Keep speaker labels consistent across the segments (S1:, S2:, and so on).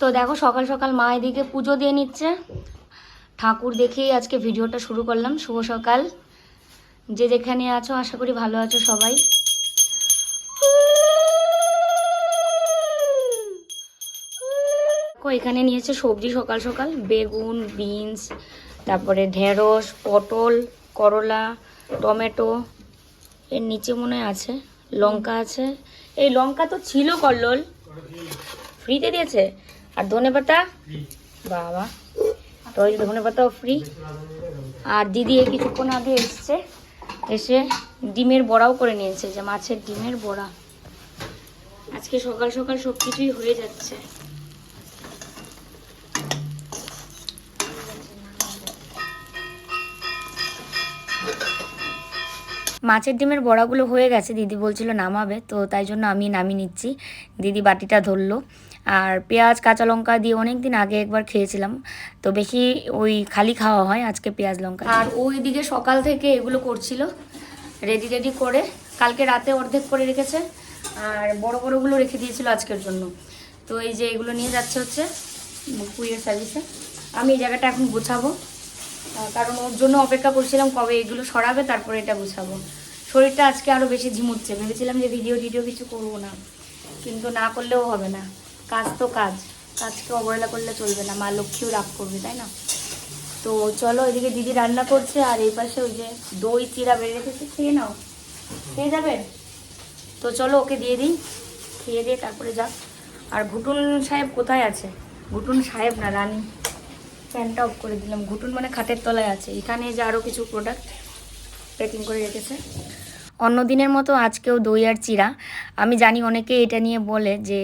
S1: তো দেখো সকাল সকাল মা এদিকে পুজো দিয়ে নিচ্ছে। ঠাকুর দেখেই আজকে ভিডিওটা শুরু করলাম। শুভ সকাল। যে যেখানে আছো, আশা করি ভালো আছো সবাই। এখানে নিয়েছে সবজি সকাল সকাল। বেগুন, বিনস, তারপরে ঢেঁড়স, পটল, করলা, টমেটো, এর নিচে মনে আছে, লঙ্কা আছে। এই লঙ্কা তো ছিল কল্লোল। ফ্রিতে দিয়েছে? আর ধনে পাতা? বাবা। তো ওই ধনে পাতাও ফ্রি আর দিদি এই কিছুক্ষণ আগে এসছে, এসে ডিমের বড়াও করে নিয়েছে যে মাছের ডিমের বড়া। আজকে সকাল সকাল সব কিছুই হয়ে যাচ্ছে। মাছের ডিমের বড়াগুলো হয়ে গেছে, দিদি বলছিল নামাবে, তো তাই জন্য আমি নামিয়ে নিচ্ছি। দিদি বাটিটা ধরলো। আর পেঁয়াজ, কাঁচা লঙ্কা দিয়ে অনেক দিন আগে একবার খেয়েছিলাম, তো বেশি ওই খালি খাওয়া হয় আজকে পেঁয়াজ লঙ্কা আর ওই দিকে সকাল থেকে এগুলো করছিল রেডি রেডি করে কালকে রাতে অর্ধেক করে রেখেছে, আর বড় বড়গুলো রেখে দিয়েছিল আজকের জন্য। তো এই যে এগুলো নিয়ে যাচ্ছে হচ্ছে কুইয়ের সার্ভিসে আমি এই জায়গাটা এখন গুছাবো। কারণ ওর জন্য অপেক্ষা করছিলাম কবে এগুলো সরাবে, তারপরে এটা গুছাবো। শরীরটা আজকে আরও বেশি ঝিমুচ্ছে। ভেবেছিলাম যে ভিডিও টিডিও কিছু করব না। কিন্তু না করলেও হবে না। কাজ তো কাজ। কাজকে অবহেলা করলে চলবে না। মা লক্ষ্মীও রাগ করবে, তাই না? তো চলো এদিকে দিদি রান্না করছে আর এই পাশে ওই যে দই, চিরা বেড়ে রেখেছে। খেয়ে নাও। খেয়ে যাবে? তো চলো ওকে দিয়ে দিই। খেয়ে দিয়ে তারপরে যাক। আর ঘুটুন সাহেব কোথায় আছে? ঘুটুন সাহেব না রানী? ফ্যানটা অফ করে দিলাম। ঘুটুন মানে খাটের তলায় আছে। এখানে যে আরও কিছু প্রোডাক্ট প্যাকিং করে রেখেছে। অন্য দিনের মতো আজকেও দই আর চিরা আমি জানি অনেকে এটা নিয়ে বলে যে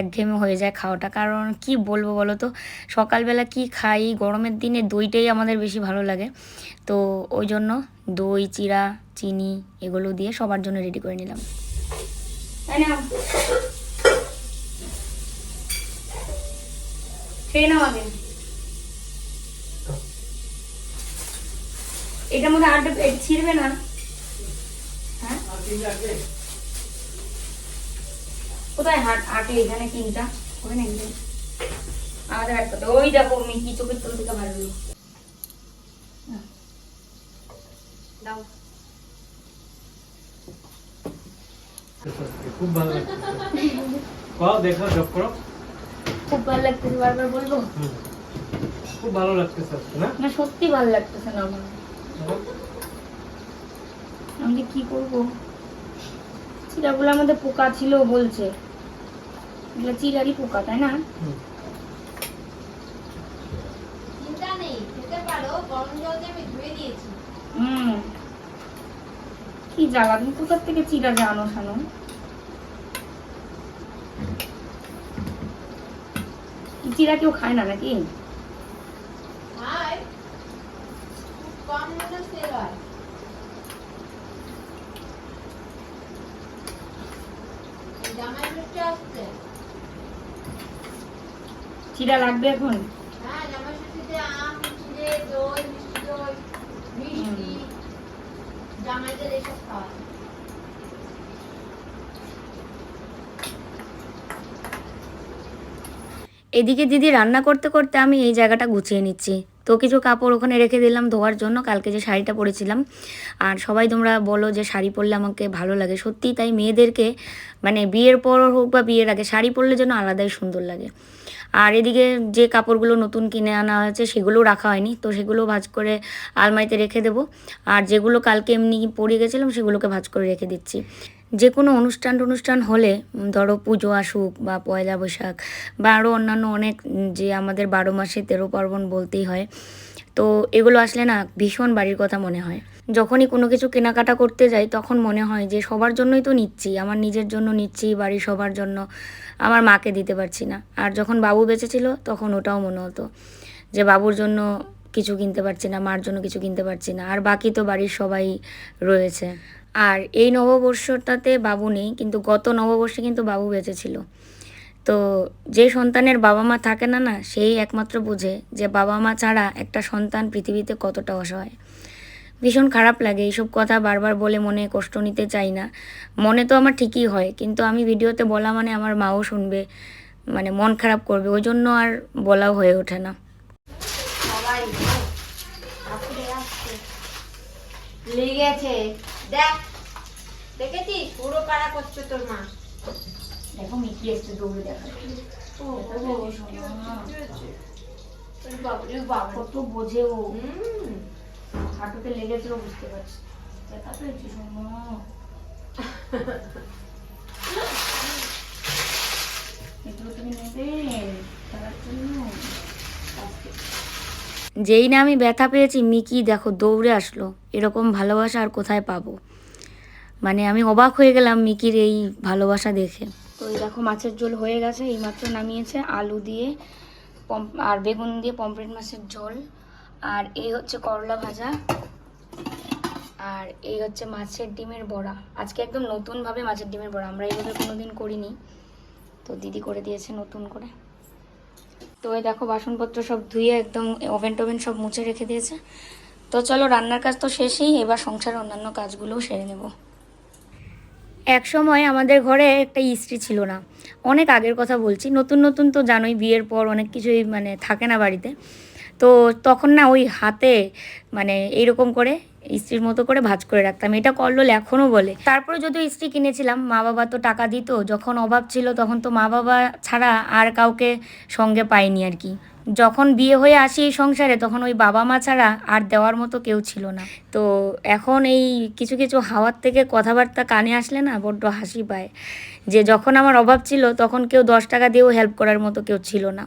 S1: একঘেয়েমি হয়ে যায় খাওয়াটা। কারণ কি বলব বলো তো? সকালবেলা কি খাই? গরমের দিনে দইটাই আমাদের বেশি ভালো লাগে। তো ওই জন্য দই চিরা চিনি এগুলো দিয়ে সবার জন্য রেডি করে নিলাম। না খেয়ে নাও এটার মধ্যে আর ছিড়বে না? হ্যাঁ? কোথায় হাট হাটে? এখানে তিনটা। না আমাদের হাট কোথায়? ওই দেখো মিকি চোখের তল থেকে ভালো দাও।
S2: খুব ভালো লাগছে দেখো জব করো।
S1: খুব ভালো লাগতেছে বারবার বলব।
S2: খুব ভালো লাগতেছে না?
S1: না সত্যি ভালো লাগতেছে না আমার। আমি কি করব? চিরাগুলো আমাদের পোকা ছিল বলছে। এগুলো চিরারই পোকা তাই না?
S3: চিন্তা নেই খেতে পারো গরম জল দিয়ে আমি ধুয়ে দিয়েছি।
S1: হুম। কি জ্বালা তুমি কোথার থেকে চিরা জানো শানো? চিরা কেউ খায় না নাকি
S3: আর খুব কম মতো সেল হয় এই জামাই ষষ্ঠী আসছে
S1: চিরা লাগবে এখন
S3: হ্যাঁ জামাই ষষ্ঠীতে আম চিড়ে দই মিষ্টি দই মিষ্টি জামাইদের এসব খাওয়া।
S1: এদিকে দিদি রান্না করতে করতে আমি এই জায়গাটা গুছিয়ে নিচ্ছি। তো কিছু কাপড় ওখানে রেখে দিলাম ধোয়ার জন্য। কালকে যে শাড়িটা পরেছিলাম। আর সবাই তোমরা বলো যে শাড়ি পরলে আমাকে ভালো লাগে। সত্যিই তাই মেয়েদেরকে মানে বিয়ের পর হোক বা বিয়ের আগে, শাড়ি পরলে যেন আলাদাই সুন্দর লাগে। আর এদিকে যে কাপড়গুলো নতুন কিনে আনা হয়েছে সেগুলো রাখা হয়নি। তো সেগুলো ভাজ করে আলমারিতে রেখে দেবো। আর যেগুলো কালকে এমনি পরে গেছিলাম, সেগুলোকে ভাজ করে রেখে দিচ্ছি। যে কোনো অনুষ্ঠান টনুষ্ঠান হলে ধরো পুজো আসুক বা পয়লা বৈশাখ বা আরও অন্যান্য অনেক যে আমাদের বারো মাসে তেরো পার্বণ বলতেই হয়, তো এগুলো আসলে না ভীষণ বাড়ির কথা মনে হয়। যখনই কোনো কিছু কেনাকাটা করতে যাই, তখন মনে হয় যে সবার জন্যই তো নিচ্ছি, আমার নিজের জন্য নিচ্ছি, বাড়ির সবার জন্য, আমার মাকে দিতে পারছি না। আর যখন বাবু বেঁচে ছিল তখন ওটাও মনে হতো যে বাবুর জন্য কিছু কিনতে পারছি না, মার জন্য কিছু কিনতে পারছি না, আর বাকি তো বাড়ির সবাই রয়েছে। আর এই নববর্ষটাতে বাবু নেই, কিন্তু গত নববর্ষে কিন্তু বাবু বেঁচে ছিল তো যে সন্তানের বাবা মা থাকে না না, সেই একমাত্র বোঝে যে বাবা মা ছাড়া একটা সন্তান পৃথিবীতে কতটা অসহায়। ভীষণ খারাপ লাগে, এইসব কথা বারবার বলে মনে কষ্ট নিতে চাই না। মনে তো আমার ঠিকই হয়, কিন্তু আমি ভিডিওতে বলা মানে আমার মাও শুনবে মানে মন খারাপ করবে, ওই জন্য আর বলাও হয়ে ওঠে না।
S3: লেগেছে। দেখ দেখেছিস পুরো পাড়া করছে তোর মা।
S1: দেখো মিকি এসছে দৌড়ে দেখা কত বোঝে ও। হাঁটুতে লেগেছে ও বুঝতে পারছি। দেখা পেয়েছি সোনা এগুলো তুমি নেবেন খেলার জন্য। যেই না আমি ব্যথা পেয়েছি, মিকি দেখো দৌড়ে আসলো। এরকম ভালোবাসা আর কোথায় পাবো? মানে আমি অবাক হয়ে গেলাম মিকির এই ভালোবাসা দেখে। তো এই দেখো মাছের ঝোল হয়ে গেছে, এইমাত্র নামিয়েছে আলু দিয়ে আর বেগুন দিয়ে পমফ্রেট মাছের ঝোল। আর এই হচ্ছে করলা ভাজা। আর এই হচ্ছে মাছের ডিমের বড়া। আজকে একদম নতুনভাবে মাছের ডিমের বড়া। আমরা এইভাবে কোনোদিন করিনি। তো দিদি করে দিয়েছে নতুন করে। তো এই দেখো বাসনপত্র সব ধুয়ে একদম ওভেন টোভেন সব মুছে রেখে দিয়েছে। তো চলো রান্নার কাজ তো শেষই, এবার সংসার অন্যান্য কাজগুলোও সেরে নেব। এক সময় আমাদের ঘরে একটা ইস্ত্রি ছিল না। অনেক আগের কথা বলছি, নতুন নতুন তো জানোই বিয়ের পর অনেক কিছুই মানে থাকে না বাড়িতে। তো তখন না ওই হাতে মানে এইরকম করে ইস্ত্রির মতো করে ভাজ করে রাখতাম। এটা করলোল এখনও বলে। তারপরে যদিও ইস্ত্রি কিনেছিলাম, মা বাবা তো টাকা দিত, যখন অভাব ছিল তখন তো মা বাবা ছাড়া আর কাউকে সঙ্গে পাইনি আর কি। যখন বিয়ে হয়ে আসি এই সংসারে, তখন ওই বাবা মা ছাড়া আর দেওয়ার মতো কেউ ছিল না। তো এখন এই কিছু কিছু হাওয়ার থেকে কথাবার্তা কানে আসলে না বড্ড হাসি পায়। যে যখন আমার অভাব ছিল, তখন কেউ দশ টাকা দিয়েও হেল্প করার মতো কেউ ছিল না।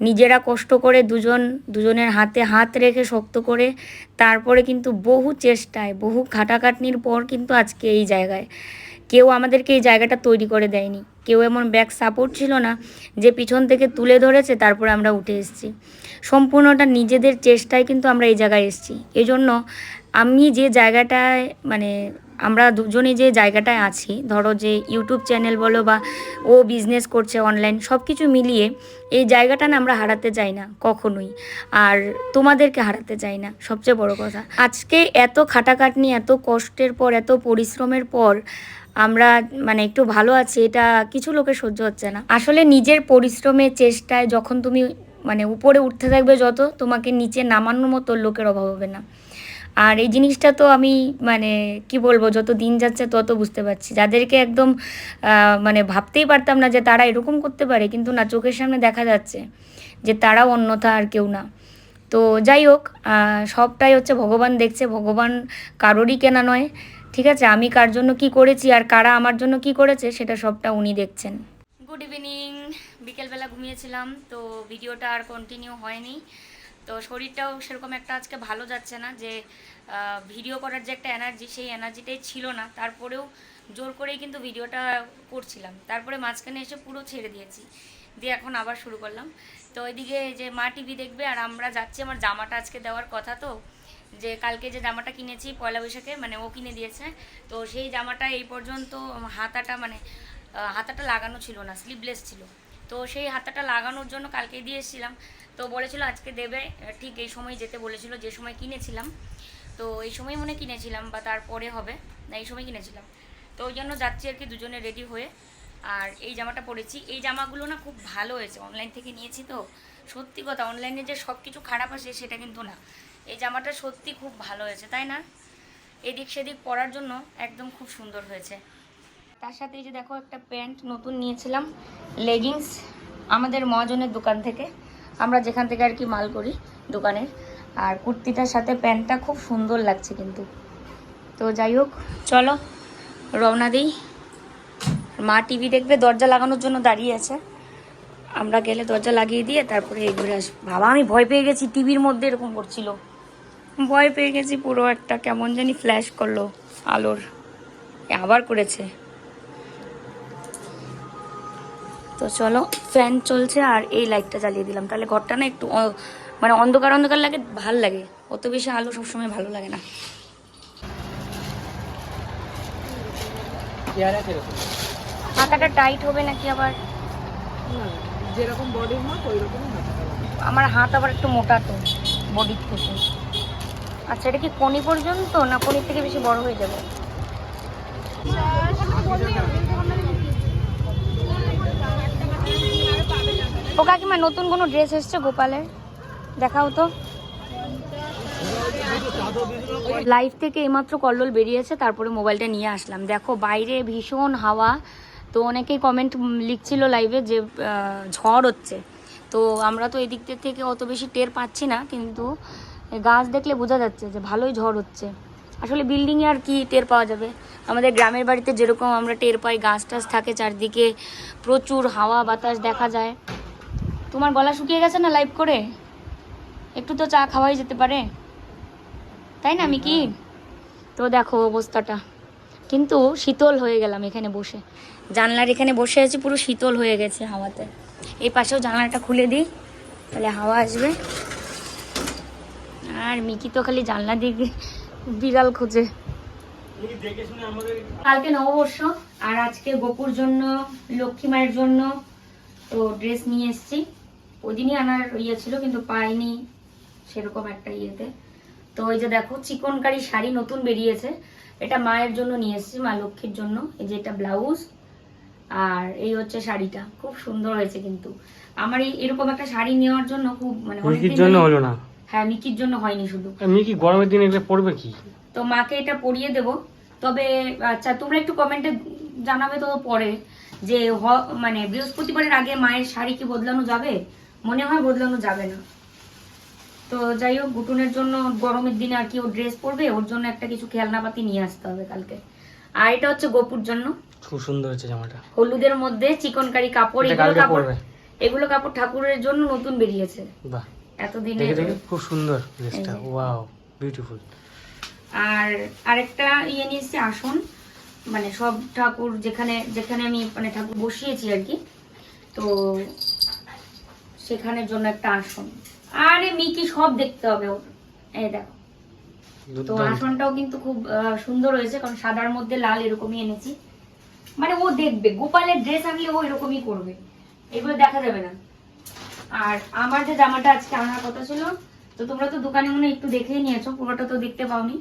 S1: নিজেরা কষ্ট করে দুজন, দুজনের হাতে হাত রেখে শক্ত করে তারপরে কিন্তু বহু চেষ্টায়, বহু খাটাখাটনির পর কিন্তু আজকে এই জায়গায়। কেউ আমাদেরকে এই জায়গাটা তৈরি করে দেয়নি। কেউ এমন ব্যাক সাপোর্ট ছিল না যে পিছন থেকে তুলে ধরেছে, তারপরে আমরা উঠে এসেছি। সম্পূর্ণটা নিজেদের চেষ্টায় কিন্তু আমরা এই জায়গায় এসেছি। এই জন্য আমি যে জায়গাটায় মানে আমরা দুজনে যে জায়গাটায় আছি, ধরো যে ইউটিউব চ্যানেল বলো বা ও বিজনেস করছে অনলাইন সব কিছু মিলিয়ে এই জায়গাটা না আমরা হারাতে চাই না, কখনোই। আর তোমাদেরকে হারাতে চাই না, সবচেয়ে বড় কথা। আজকে এত খাটাখাটনি, এত কষ্টের পর, এত পরিশ্রমের পর আমরা মানে একটু ভালো আছি, এটা কিছু লোকের সহ্য হচ্ছে না। আসলে নিজের পরিশ্রমের চেষ্টায় যখন তুমি মানে উপরে উঠতে থাকবে, যত তোমাকে নিচে নামানোর মতো লোকের অভাব হবে না। আর এই জিনিসটা তো আমি মানে কি বলব, যত দিন যাচ্ছে তত বুঝতে পারছি। যাদেরকে একদম মানে ভাবতেই পারতাম না যে তারা এরকম করতে পারে, কিন্তু না, চোখের সামনে দেখা যাচ্ছে যে তারাও অন্যথা আর কেউ না। তো যাই হোক সবটাই হচ্ছে ভগবান দেখছে, ভগবান কারোরই কেনা নয়, ঠিক আছে? আমি কার জন্য কি করেছি আর কারা আমার জন্য কি করেছে সেটা সবটা উনি দেখছেন। গুড ইভিনিং বিকেলবেলা ঘুমিয়েছিলাম, তো ভিডিওটা আর কন্টিনিউ হয়নি। তো শরীরটাও সেরকম একটা আজকে ভালো যাচ্ছে না যে ভিডিও করার যে একটা এনার্জি সেই এনার্জিটাই ছিল না। তারপরেও জোর করেই কিন্তু ভিডিওটা করছিলাম। তারপরে মাঝখানে এসে পুরো ছেড়ে দিয়েছি। দিয়ে এখন আবার শুরু করলাম। তো ওইদিকে যে মা টিভি দেখবে আর আমরা যাচ্ছি, আমার জামাটা আজকে দেওয়ার কথা তো, যে কালকে যে জামাটা কিনেছি পয়লা বৈশাখে মানে ও কিনে দিয়েছে। তো সেই জামাটা এই পর্যন্ত হাতাটা মানে হাতাটা লাগানো ছিল না স্লিভলেস ছিল। তো সেই হাতাটা লাগানোর জন্য কালকে দিয়ে এসেছিলাম তো বলেছিল আজকে দেবে ঠিক এই সময় যেতে বলেছিল, যে সময় কিনেছিলাম। তো এই সময় মনে কিনেছিলাম বা তারপরে হবে, না, এই সময় কিনেছিলাম। তো ওই জন্য যাচ্ছি আর কি দুজনে রেডি হয়ে। আর এই জামাটা পরেছি। এই জামাগুলো না খুব ভালো হয়েছে অনলাইন থেকে নিয়েছি তো। সত্যি কথা অনলাইনে যে সব কিছু খারাপ আসে সেটা কিন্তু না। এই জামাটা সত্যি খুব ভালো হয়েছে, তাই না? এদিক সেদিক পরার জন্য একদম খুব সুন্দর হয়েছে। তার সাথে এই যে দেখো একটা প্যান্ট নতুন নিয়েছিলাম লেগিংস আমাদের মহাজনের দোকান থেকে। আমরা যেখান থেকে আর কি মাল করি দোকানের। আর কুর্তিটার সাথে প্যান্টটা খুব সুন্দর লাগছে কিন্তু। তো যাই হোক, চলো, রওনা দিই। মা টিভি দেখবে, দরজা লাগানোর জন্য দাঁড়িয়ে আছে। আমরা গেলে দরজা লাগিয়ে দিয়ে তারপরে ঘুরে আসব। বাবা, আমি ভয় পেয়ে গেছি, টিভির মধ্যে এরকম করছিল। ভয় পেয়ে গেছি পুরো একটা, কেমন জানি ফ্ল্যাশ করল আলোর। আবার করেছে। তো চলো ফ্যান চলছে আর এই লাইটটা জ্বালিয়ে দিলাম। তাহলে ঘরটা না একটু মানে অন্ধকার অন্ধকার লাগে ভালো লাগে। অত বেশি আলো সবসময় ভালো লাগে না। হাতাটা টাইট হবে নাকি আবার?
S4: যেরকম বডির মাপ ওই রকমই
S1: আমার হাত আবার একটু মোটা তো বডির থেকে। আচ্ছা এটা কি কোনি পর্যন্ত না কোনির থেকে বেশি বড় হয়ে যাবে? ও কাকিমা, নতুন কোনো ড্রেস এসছে গোপালের? দেখাও তো। লাইভ থেকে এইমাত্র কল্লোল বেরিয়েছে, তারপরে মোবাইলটা নিয়ে আসলাম। দেখো, বাইরে ভীষণ হাওয়া। তো অনেকেই কমেন্ট লিখছিল লাইভে যে ঝড় হচ্ছে। তো আমরা তো এই দিক থেকে অত বেশি টের পাচ্ছি না, কিন্তু গাছ দেখলে বোঝা যাচ্ছে যে ভালোই ঝড় হচ্ছে। আসলে বিল্ডিংয়ে আর কি টের পাওয়া যাবে? আমাদের গ্রামের বাড়িতে যেরকম আমরা টের পাই গাছ টাছ থাকে চারদিকে, প্রচুর হাওয়া বাতাস দেখা যায়। তোমার গলা শুকিয়ে গেছে না লাইভ করে? একটু তো চা খাওয়াই যেতে পারে। তাই না আমি কি তো দেখো অবস্থাটা। কিন্তু শীতল হয়ে গেলাম এখানে বসে। জানলার এখানে বসে আছি পুরো শীতল হয়ে গেছে হাওয়াতে। এই পাশেও জানলাটা খুলে দিই তাহলে হাওয়া আসবে। আর মিকি তো খালি জানলা দিকে বিড়াল খোঁজে। কালকে নববর্ষ আর আজকে গোপুর জন্য লক্ষ্মী মায়ের জন্য তো ড্রেস নিয়ে এসেছি। ওই দিনই আনার ইয়ে ছিল কিন্তু পাইনি সেরকম একটা ইয়েতে। তো ওই যে দেখো চিকনকারি শাড়ি নতুন বেরিয়েছে। এটা মায়ের জন্য নিয়ে এসেছি মা লক্ষ্মীর জন্য। এই যে এটা ব্লাউজ আর এই হচ্ছে শাড়িটা। খুব সুন্দর হয়েছে কিন্তু। আমার এই এরকম একটা শাড়ি নেওয়ার জন্য খুব মানে
S2: মিকির জন্য হলো না?
S1: হ্যাঁ মিকির জন্য হয়নি শুধু।
S2: মিকি গরমের দিনে এগুলো পড়বে কি?
S1: তো মাকে এটা পরিয়ে দেব। তবে আচ্ছা তোমরা একটু কমেন্টে জানাবে তো পরে যে মানে বৃহস্পতিবারের আগে মায়ের শাড়ি কি বদলানো যাবে? মনে হয় বদলানো যাবে না। তো যাই হোক গুটুনের জন্য গরমের দিনে আর কি ও ড্রেস পরবে ওর জন্য একটা কিছু খেলনাপাতি নিয়ে আসতে হবে কালকে। আর এটা হচ্ছে গোপুর জন্য।
S2: খুব সুন্দর হচ্ছে জামাটা।
S1: হলুদের মধ্যে চিকনকারি কাপড় এগুলো কাপড় এগুলো কাপড় ঠাকুরের জন্য নতুন বেরিয়েছে।
S2: বাহ।
S1: এতদিনে
S2: খুব সুন্দর ড্রেসটা। ওয়াও বিউটিফুল
S1: আর আরেকটা ইয়ে নিয়ে এসেছি আসন। মানে সব ঠাকুর যেখানে যেখানে আমি মানে ঠাকুর বসিয়েছি আর কি। তো সেখানের জন্য একটা আসন। আরে মিকি সব দেখতে হবে ওর এই দেখো। তো আসনটাও কিন্তু খুব সুন্দর হয়েছে কারণ সাদার মধ্যে লাল এরকমই এনেছি। মানে ও দেখবে গোপালের ড্রেস আনলে ও এরকমই করবে। এগুলো দেখা যাবে না। আর আমার যে জামাটা আজকে আনার কথা ছিল তো তোমরা তো দোকানে মনে হয় একটু দেখেই নিয়েছো পুরোটা তো দেখতে পাওনি।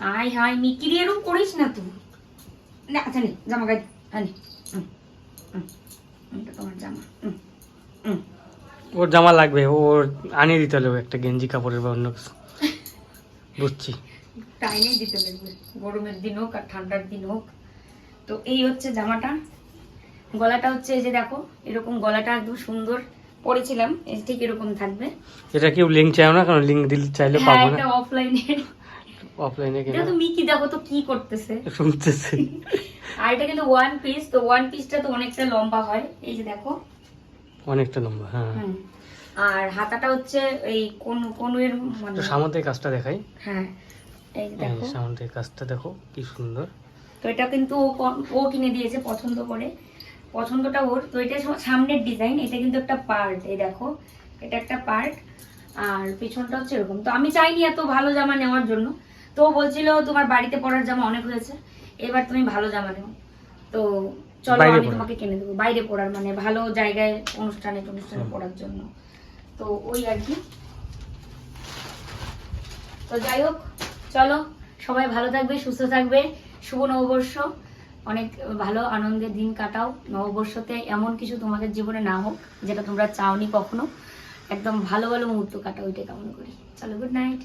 S1: হাই হাই মিকিরি এরকম করিস না তুই। না আচ্ছা নে জামা গাই আনি হুম, তোমার জামা হুম, হুম।
S2: ওর জামা লাগবে ওর আনিয়ে দিতে হলে একটা গেঞ্জি কাপড়ের বা অন্য কিছু। বুঝছি।
S1: টাইমেই দিতে লাগবে গরমের দিন হোক আর ঠান্ডার দিন হোক। তো এই হচ্ছে জামাটা। গলাটা হচ্ছে এই যে দেখো এরকম গলাটা একদম সুন্দর পরেছিলাম এই ঠিক এরকম থাকবে।
S2: এটা কেউ লিঙ্ক চাইও না কারণ লিঙ্ক দিলে চাইলে
S1: হ্যাঁ
S2: পাবো না।
S1: এটা অফলাইনে
S2: অফলাইনে
S1: এটা
S2: কিনা?
S1: তো মিকি দেখো তো কি করতেছে।
S2: শুনতেছি।
S1: আর এটা কিন্তু ওয়ান পিস তো ওয়ান পিসটা তো অনেকটা লম্বা হয়। এই যে দেখো
S2: অনেকটা লম্বা হ্যাঁ।
S1: আর হাতাটা হচ্ছে এই কোন কোনের মানে
S2: সামনের কাজটা দেখাই।
S1: হ্যাঁ এই দেখো।
S2: সামনের কাজটা দেখো কি সুন্দর।
S1: তো এটা কিন্তু ও কিনে দিয়েছে পছন্দ করে। পছন্দটা ওর। তো এটা সামনের ডিজাইন এটা কিন্তু একটা পার্ট এই দেখো। এটা একটা পার্ট আর পিছনটা হচ্ছে এরকম। তো আমি চাইনি এত ভালো জামা নেওয়ার জন্য। তো ও বলছিল তোমার বাড়িতে পরার জামা অনেক হয়েছে। এবার তুমি ভালো জামা নেও। তো চলো আমি তোমাকে কিনে দেবো। বাইরে পড়ার মানে ভালো জায়গায় অনুষ্ঠানে অনুষ্ঠানে পড়ার জন্য। তো ওই আর কি। তো যাই হোক চলো সবাই ভালো থাকবে সুস্থ থাকবে। শুভ নববর্ষ। অনেক ভালো আনন্দের দিন কাটাও। নববর্ষতে এমন কিছু তোমাদের জীবনে না হোক যেটা তোমরা চাওনি কখনো। একদম ভালো ভালো মুহূর্ত কাটাও ওইটাই কামনা করি। চলো গুড নাইট